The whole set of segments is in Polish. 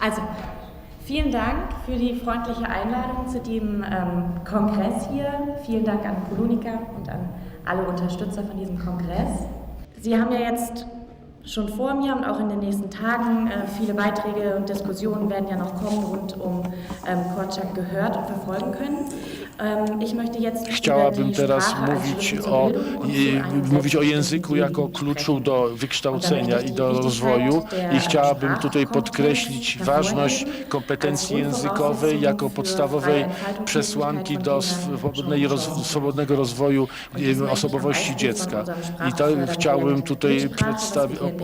Also, vielen Dank für die freundliche Einladung zu dem ähm, Kongress hier. Vielen Dank an Polonika und an alle Unterstützer von diesem Kongress. Sie haben ja jetzt schon vor mir und auch in den nächsten Tagen äh, viele Beiträge und Diskussionen werden ja noch kommen rund um ähm, Korczak gehört und verfolgen können. Chciałabym teraz mówić o, mówić o języku jako kluczu do wykształcenia i do rozwoju. i chciałabym tutaj podkreślić ważność kompetencji językowej jako podstawowej przesłanki do swobodnego rozwoju osobowości dziecka. I to chciałbym tutaj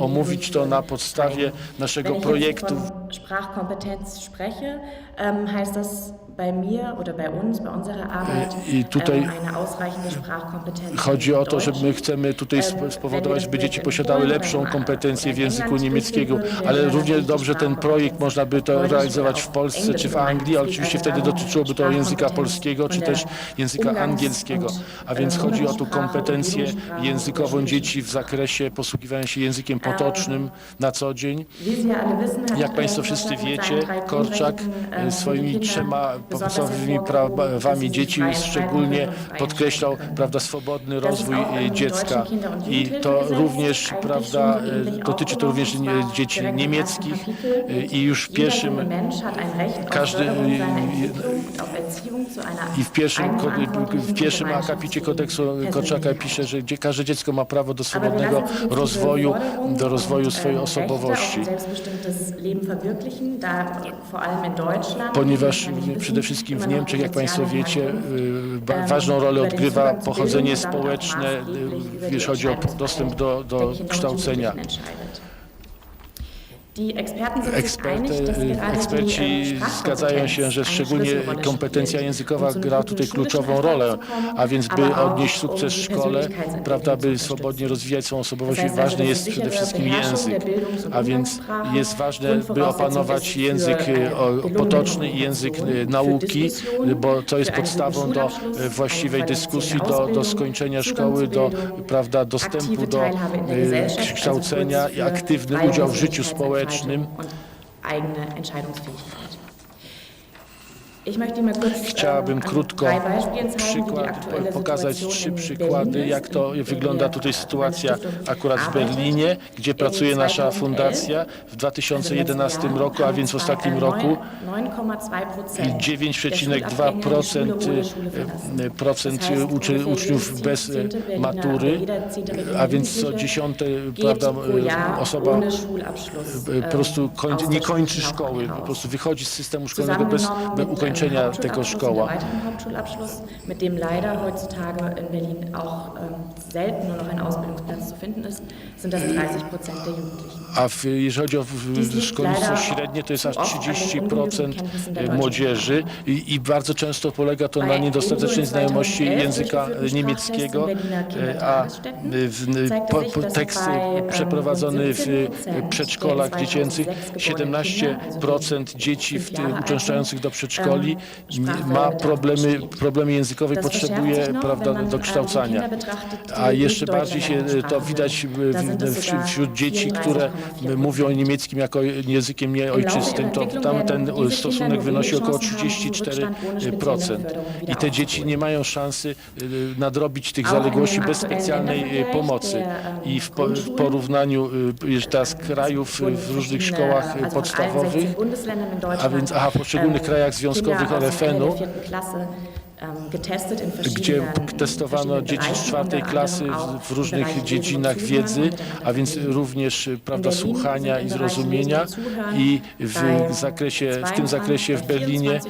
omówić to na podstawie naszego projektu. Sprachkompetenz spreche, ähm, heißt das bei mir oder bei uns, bei unserer Arbeit, I tutaj ähm, eine ausreichende Sprachkompetenz Chodzi o to, że my chcemy tutaj sp- spowodować, by dzieci posiadały lepszą kompetencję w języku niemieckiego, ale równie dobrze ten projekt można by to realizować w Polsce czy w Anglii, ale oczywiście wtedy dotyczyłoby to języka polskiego czy też języka angielskiego. A więc chodzi o tu kompetencję językową dzieci w zakresie posługiwania się językiem potocznym na co dzień. Jak Państwo wszyscy wiecie, Korczak ähm, swoimi trzema dass prawami dzieci szczególnie podkreślał prawda, swobodny rozwój e, dziecka. I to również prawda, e, dotyczy to również dzieci niemieckich e, i już w pierwszym każdy, i w pierwszym, w pierwszym akapicie kodeksu Korczaka Persönlichkeit. pisze, że każde dziecko ma prawo do swobodnego rozwoju, do rozwoju swojej osobowości. Ponieważ przede wszystkim w Niemczech, jak Państwo wiecie, y, ważną rolę odgrywa pochodzenie społeczne, y, jeśli chodzi o dostęp do, do kształcenia. Eksperty, eksperci ähm, zgadzają się, że szczególnie kompetencja językowa um gra tutaj kluczową rolę, a więc by odnieść sukces w um szkole, prawda, by swobodnie rozwijać swoją osobowość, ważny jest przede wszystkim język, a więc jest ważne, by opanować język gelungene potoczny i język Kommunikation, nauki, Diskussion, bo to jest podstawą do właściwej dyskusji, do, do skończenia szkoły, do prawda, dostępu do kształcenia i aktywny udział w życiu społecznym. Persönlichkeitsentfaltung und eigene Entscheidungsfähigkeit. Chciałabym ähm, an krótko przykład, pokazać trzy przykłady, jak to wygląda tutaj sytuacja akurat w. Berlinie, gdzie pracuje nasza 2011, fundacja w 2011 roku, a więc w ostatnim roku 9,2% procent uczy, uczniów bez e, matury, a więc co dziesiąte prawda, e, osoba e, po prostu koń, nie kończy szkoły, po prostu wychodzi z systemu szkolnego bez, bez ukończenia tego szkoła. Hauptschulabschluss, mit dem leider heutzutage in Berlin auch ähm, selten nur noch ein Ausbildungsplatz zu finden ist, sind das 30 Prozent der Jugendlichen. A w, jeżeli chodzi o w, szkolnictwo średnie, to jest aż oft an den 30% ungenügenden Kenntnissen der deutschen młodzieży i, i bardzo często polega to na niedostatecznej znajomości 2011 języka durchgeführten niemieckiego, e, a w, po, po, tekst przeprowadzony w 17% przedszkolach dziecięcych. 2006 geborenen Kinder, also die 17% dzieci w alt uczęszczających do przedszkoli. ma problemy, problemy językowe i potrzebuje prawda, wenn man, do kształcania. Kinder betrachtet, die A jeszcze bardziej się to widać w, w, wśród dzieci, które 34,4%. mówią niemieckim jako językiem nieojczystym, to tam ten stosunek wynosi około 34%. I te dzieci nie mają szansy y, nadrobić tych zaległości bez specjalnej y, pomocy. I w, po, w porównaniu y, teraz krajów y, w różnych szkołach y, podstawowych, a więc aha, w poszczególnych krajach związkowych RFN-u, gdzie testowano dzieci z czwartej klasy w- różnych dziedzinach wiedzy, a więc również prawda, słuchania i zrozumienia. I w, zakresie, w tym zakresie w Berlinie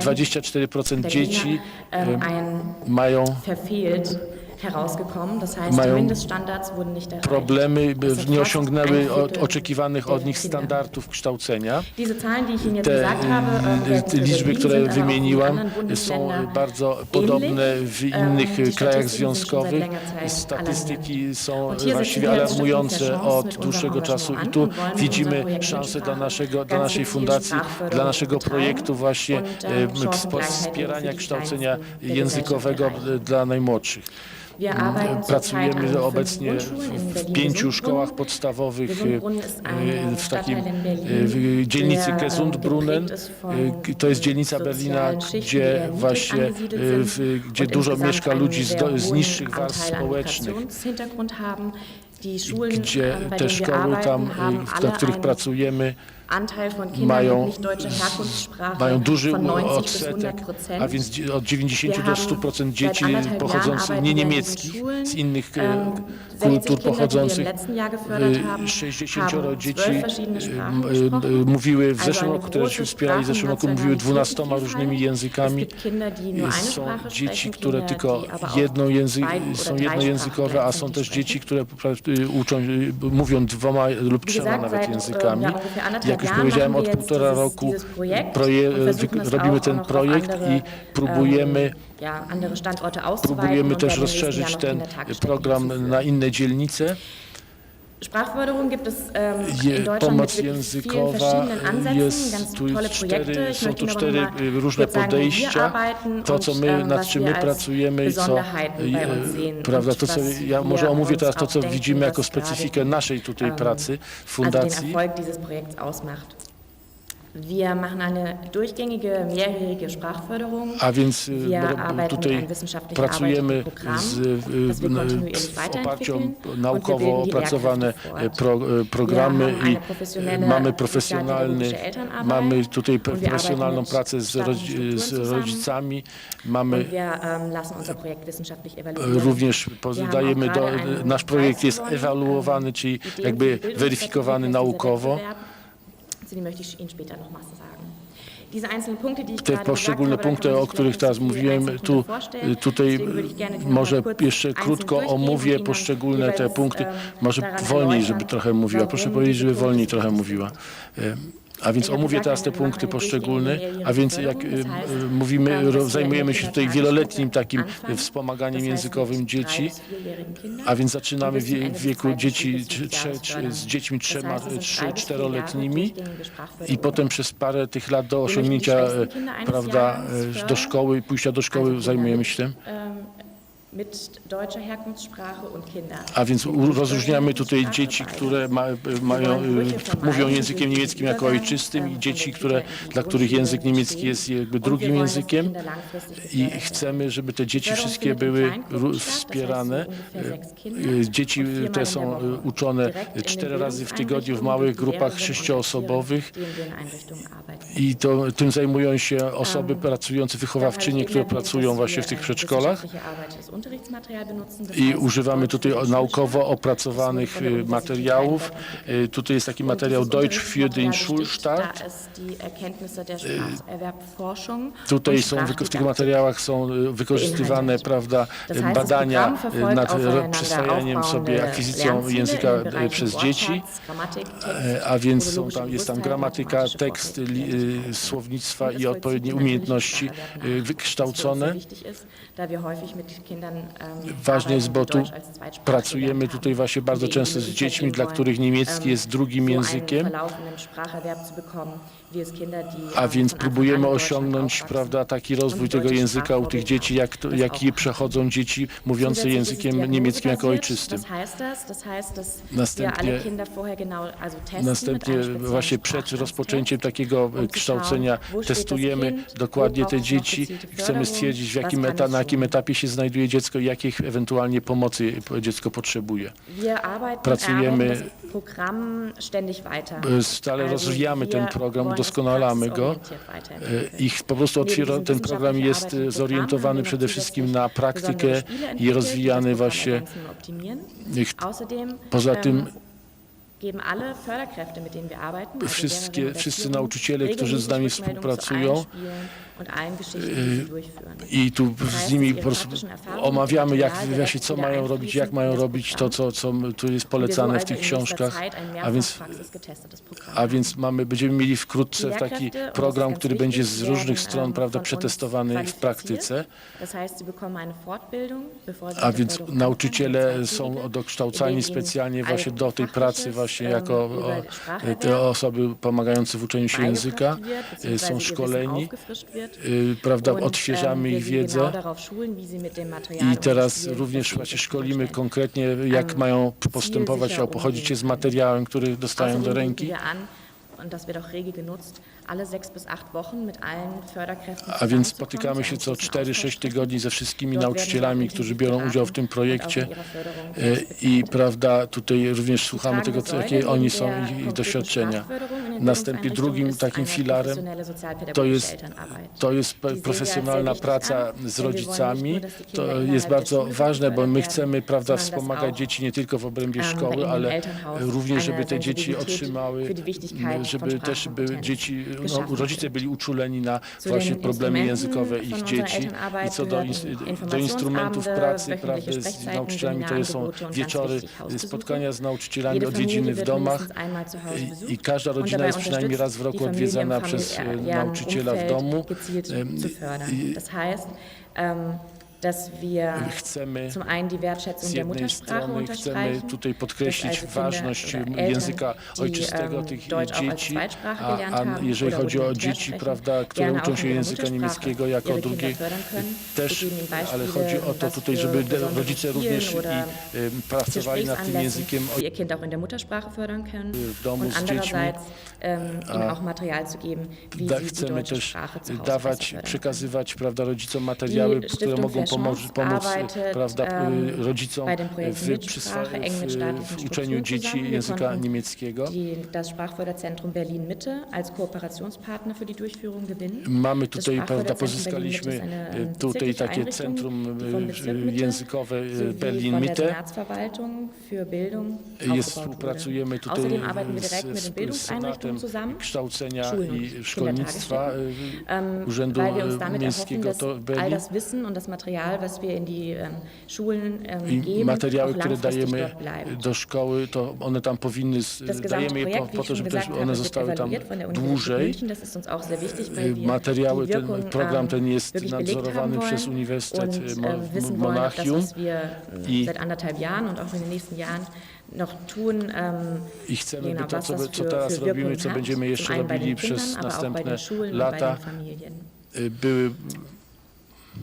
24% dzieci y, mają herausgekommen. Das heißt, die mają Mindeststandards wurden nicht erreicht. problemy, nie osiągnęły od, oczekiwanych od nich standardów kształcenia. Te te für liczby, które wymieniłam, są bardzo podobne w innych Ähm, die krajach związkowych. Statystyki są właściwie alarmujące od dłuższego czasu i tu widzimy szansę dla, naszego, dla naszej fundacji, dla naszego projektu właśnie ähm, wspierania kształcenia językowego dla najmłodszych. Wir arbeiten Pracujemy obecnie w pięciu szkołach podstawowych e, w takim Stadtteil in e, dzielnicy Gesundbrunnen. ist von E, To jest dzielnica Berlina, gdzie właśnie gdzie dużo mieszka ludzi z, do, z niższych warstw społecznych. Gdzie te szkoły tam, na których pracujemy, Anteil von Kindern mają, mit nicht deutscher Herkunftssprache mają duży von 90 bis odsetek, 100 a więc od 90 Wir do haben 100% seit dzieci pochodzących nie niemieckich, z innych e, Ähm, 60 kultur pochodzących. letzten Jahr gefördert haben, E, 60 haben dzieci 12 verschiedene Sprachen m, e, gesprochen. mówiły w zeszłym roku, które się wspierali w zeszłym roku, mówiły 12 Vielfalt. różnymi językami. Są dzieci, które tylko jedną język, są jednojęzykowe, a są też dzieci, które y, uczą, y, mówią dwoma lub trzema nawet językami. ja, ungefähr anderthalb Jak już powiedziałem, od półtora roku proje, robimy ten projekt i próbujemy, próbujemy też rozszerzyć ten Kindertagesstätten program na inne dzielnice. Sprachförderung gibt es ähm, in Deutschland mit vielen verschiedenen Ansätzen, jest, ganz tolle Projekte. Ich są möchte tu cztery y, różne podejścia. arbeiten To, co und, my, ähm, nad was czym wir my pracujemy i co, prawda, to co, ja może omówię teraz to, co widzimy jako specyfikę naszej tutaj ähm, pracy w fundacji. Erfolg dieses Projekts ausmacht. Wir machen eine durchgängige mehrjährige Sprachförderung. A więc Wir mit tutaj pracujemy z, kontinuierlich w oparciu weiterentwickeln o und naukowo opracowane e, pro, e, programy i mamy profesjonalny, mamy tutaj profesjonalną pracę z, rodzi- z rodzicami, mamy ähm, również auch do, nasz projekt jest ewaluowany, ähm, czyli jakby weryfikowany naukowo. Zu dem möchte ich Ihnen später noch was sagen. Te poszczególne punkty, o których teraz mówiłem, tu, vorstellen. tutaj die może jeszcze krótko omówię poszczególne te punkty, może wolniej, żeby trochę mówiła. Proszę powiedzieć, żeby wolniej trochę mówiła. A więc omówię teraz te punkty poszczególne, a więc jak heißt, e, mówimy, zajmujemy się tutaj wieloletnim takim wspomaganiem językowym dzieci, a więc zaczynamy w wieku dzieci z dziećmi trzema, trzy, czteroletnimi. I potem przez parę tych lat do osiągnięcia, e, prawda, e, do szkoły, pójścia do szkoły zajmujemy się tym. A więc rozróżniamy tutaj dzieci, które ma, mają, y, mówią językiem niemieckim jako ojczystym i dzieci, które, dla których język niemiecki jest jakby drugim językiem. I chcemy, żeby te dzieci wszystkie były wspierane. Y, Dzieci te są y, uczone cztery razy w tygodniu w małych grupach sześcioosobowych i to, tym zajmują się osoby pracujące, wychowawczynie, które pracują właśnie w tych przedszkolach. I używamy tutaj naukowo opracowanych materiałów. Y, Tutaj jest taki materiał Deutsch für den Schulstart. Tutaj są, w tych materiałach są y, wykorzystywane prawda, das badania nad przyswajaniem sobie, akwizycją języka przez dzieci. E, A więc są tam, jest tam gramatyka, tekst, słownictwa i odpowiednie umiejętności wykształcone. sehr wichtig ist, da wir häufig mit Kindern, Ważne jest, bo tu pracujemy tutaj właśnie bardzo często z dziećmi, dla których niemiecki jest drugim językiem. A więc próbujemy osiągnąć prawda, taki rozwój tego języka u tych dzieci, jak, jaki przechodzą dzieci mówiące językiem niemieckim jako ojczystym. Następnie- Następnie właśnie przed rozpoczęciem takiego um kształcenia testujemy dokładnie te dzieci. Chcemy stwierdzić, w jakim eta, na jakim etapie się znajduje dziecko i jakich ewentualnie pomocy dziecko potrzebuje. Pracujemy- E, Stale rozwijamy ten program, udoskonalamy go. E, I po prostu otwiera, ten program jest e, zorientowany przede wszystkim na praktykę i rozwijany właśnie. Ich- Poza tym arbeiten, also Wszystkie- wszyscy nauczyciele, którzy z nami współpracują, Durchführen. i tu z nimi po prostu omawiamy, jak, właśnie, co mają robić, jak mają robić to, co, co tu jest polecane w tych książkach. A więc, a więc mamy, będziemy mieli wkrótce taki program, który będzie z różnych stron prawda, przetestowany w praktyce. A więc nauczyciele są dokształcani specjalnie właśnie do tej pracy właśnie jako o, te osoby pomagające w uczeniu się języka. e, Są szkoleni y, prawda, odświeżamy ich wiedzę. i teraz również właśnie szkolimy konkretnie, jak mają postępować albo pochodzić się z materiałem, który dostają do ręki. A więc spotykamy się co 4-6 tygodni ze wszystkimi nauczycielami, którzy biorą udział w tym projekcie. E, i prawda, tutaj również słuchamy tego, jakie oni są i ich doświadczenia. Następnie drugim takim filarem to jest, to jest profesjonalna praca z rodzicami. To jest bardzo ważne, bo my chcemy prawda, wspomagać dzieci nie tylko w obrębie szkoły, ale również, żeby te dzieci otrzymały, żeby też by dzieci, no, rodzice byli uczuleni na właśnie problemy językowe ich dzieci. I co do, do instrumentów pracy z nauczycielami, to są wieczory, spotkania z nauczycielami, odwiedziny w domach i, i każda rodzina jest przynajmniej raz w roku odwiedzana przez e, nauczyciela w domu. I- ähm, dass wir Chcemy zum einen die Wertschätzung z der jednej Muttersprache strony chcemy unterstreichen, tutaj podkreślić also Kinder ważność oder Eltern, języka die, ojczystego ähm, tych Deutsch auch als dzieci, Zweitsprache a, gelernt a haben jeżeli oder chodzi o rudimentär dzieci, sprechen, prawda, które gerne uczą auch się in ihrer języka Muttersprache niemieckiego jako ihre Kinder drugiej, fördern können. też, Wir geben ihnen ale Beispiele, chodzi o to was tutaj, für żeby de- besondere rodzice Spielen również i, oder em, pracowali nad tym językiem die ihr Kind auch in der Muttersprache fördern können w domu und z dziećmi. andererseits ähm, ihnen auch Material zu geben, wie Da sie die chcemy deutsche też Sprache zu Hause dawać, besser fördern können. przekazywać prawda, rodzicom materiały, Die które Stiftung mogą Fair arbeitet, prawda, ähm, rodzicom w, englisch-staatlichen w, w uczeniu dzieci języka niemieckiego. Das Sprachförderzentrum Berlin-Mitte als Kooperationspartner für die Durchführung gewinnen. Mamy tutaj, prawda, pozyskaliśmy e, ähm, tutaj takie centrum die vom e, Bezirk Mitte językowe e, Bildung Jest, współpracujemy tutaj Außerdem arbeiten wir z, direkt mit z, den z Bildungseinrichtungen Senatem zusammen. Kształcenia i Szkolnictwa Ähm, e, Urzędu e, damit erhoffen, Miejskiego to all Berlin. das Wissen und das Material, was wir in die ähm, Schulen ähm, I geben, materiały, które dajemy do szkoły, to one tam powinny, dajemy je po, po to, żeby gesagt one zostały tam dłużej. Y, Materiały, ten Wirkung, program ähm, ten jest nadzorowany przez Uniwersytet y, ähm, das, Monachium. ähm, I- tun, ähm, i chcemy, genau, by to, co, co teraz robimy, co będziemy jeszcze robili przez następne lata, y, były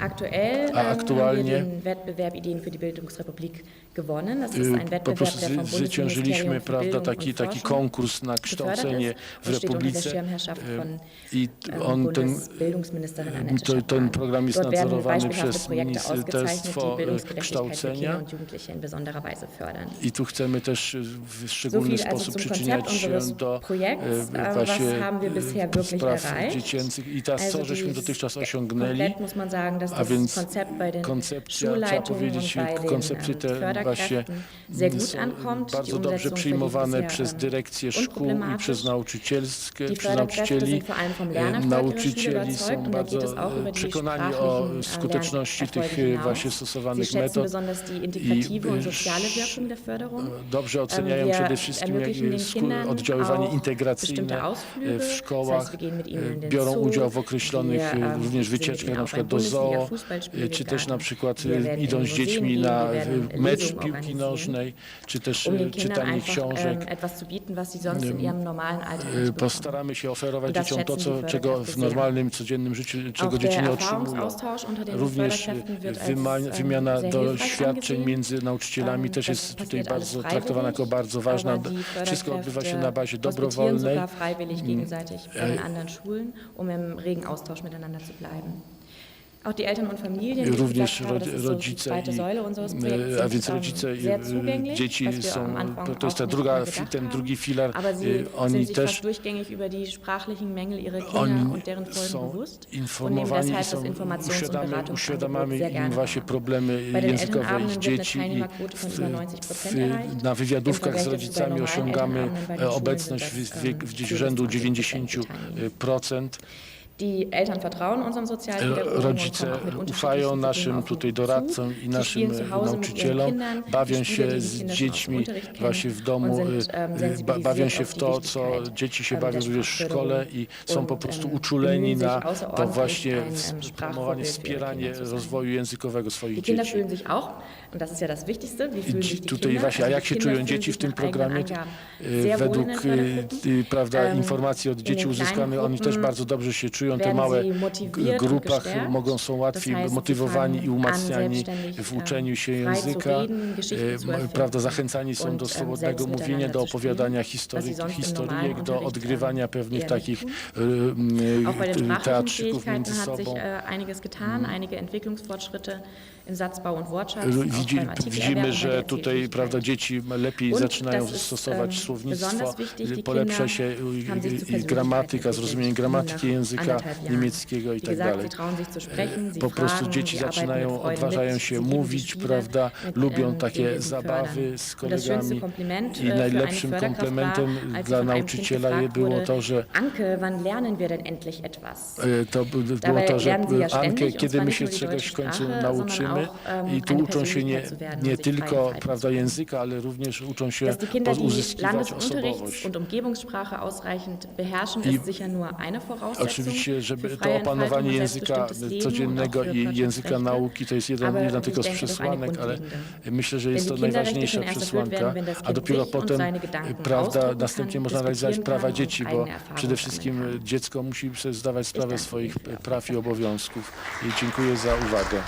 Aktuell ähm, A haben wir den Wettbewerb Ideen für die Bildungsrepublik gewonnen. Das ist y, ein po Wettbewerb, prostu der vom zy- zwyciężyliśmy Bundesministerium für prawda, Bildung taki, und taki Forschung konkurs na kształcenie w und steht unter der Republice Schirmherrschaft y, von i ähm, on, ten, Bundesbildungsministerin Annette to, ten program jest Dort werden nadzorowany beispielhafte przez Projekte ausgezeichnet, Ministerstwo die y, Bildungsgerechtigkeit für Kinder Kształcenia und Jugendliche in besonderer Weise fördern. i tu chcemy też y, w szczególny viel also sposób zum przyczyniać Konzept się unseres do Projekts. y, Was właśnie haben wir y, bisher wirklich spraw erreicht? dziecięcych i teraz co żeśmy dieses dotychczas osiągnęli. Komplett muss man sagen, dass A das więc Konzept bei den koncepcja, trzeba Schulleitungen und powiedzieć, bei den koncepcje ähm, te są ankommt. Die bardzo dobrze przyjmowane przez dyrekcję szkół i przez nauczycielskie, przez nauczycieli. E, Nauczycieli są bardzo e, przekonani o skuteczności tych Lernerfolge e, właśnie stosowanych metod. I. Dobrze oceniają przede wszystkim oddziaływanie integracyjne w szkołach. Biorą udział w określonych również wycieczkach na przykład do zoo, czy też na przykład idą z dziećmi na mecz Lesungen piłki nożnej, czy też um e, czytanie książek. ähm, E. Postaramy się oferować dzieciom to, co, czego w normalnym, codziennym życiu, czego dzieci nie otrzymują. Również e, ähm, wymiana hilfreich doświadczeń między nauczycielami Ähm, też jest tutaj bardzo traktowana jako bardzo ważna. Wszystko odbywa się na bazie dobrowolnej. freiwillig gegenseitig äh, anderen Schulen, um im regen Austausch miteinander zu bleiben. Również rodzice i, a więc rodzice i dzieci są, to, jest ta druga, ten drugi filar, e, oni też fast durchgängig über die sprachlichen Mängel ihrer Kinder oni und deren Folgen są informowani i są, uświadamy, sehr im właśnie problemy językowe ich dzieci i w, über 90% w, na wywiadówkach z rodzicami osiągamy e, obecność w, ähm, w, w 10 rzędu bis 20% 90%. Die Eltern vertrauen unserem Sozialpädagogen und Rodzice ufają naszym tutaj doradcom i naszym nauczycielom, bawią się z dziećmi właśnie w domu, y, ähm, y, ba- bawią się w to, co dzieci się ähm, bawią również w szkole i są po prostu ähm, uczuleni na to właśnie promowanie, wspieranie rozwoju językowego swoich dzieci. die Tutaj właśnie, a jak się czują dzieci w tym programie? Y, Według prawda, informacji od dzieci uzyskanych, oni też bardzo dobrze się czują pracują te małe grupach, mogą są łatwiej motywowani i umacniani w uczeniu się języka. E, Prawda, zachęcani są do swobodnego mówienia, do opowiadania historyjek, normalen do odgrywania pewnych takich e, sprachlichen teatrzyków między sobą. Artikelerwerb widzimy, że tutaj prawda, dzieci lepiej zaczynają stosować ähm, słownictwo, polepsza się gramatyka, zrozumienie gramatyki nach języka niemieckiego i tak dalej. sie Po prostu dzieci zaczynają, odważają się mówić, prawda, mit, lubią takie zabawy z kolegami. I eine najlepszym komplementem dla nauczyciela było to, że Anke? E, To było to, że und kiedy my się czegoś w końcu nauczymy ähm, i tu uczą się nie, nie tylko prawda, języka, ale również uczą się uzyskiwać osobowość. I ist żeby to opanowanie języka codziennego i języka nauki to jest jeden, jedna tylko z przesłanek, ale myślę, że jest to najważniejsza przesłanka, a dopiero potem Gedanken prawda, następnie można realizować prawa dzieci, bo przede wszystkim dziecko musi sobie zdawać sprawę swoich praw i obowiązków. I dziękuję za uwagę.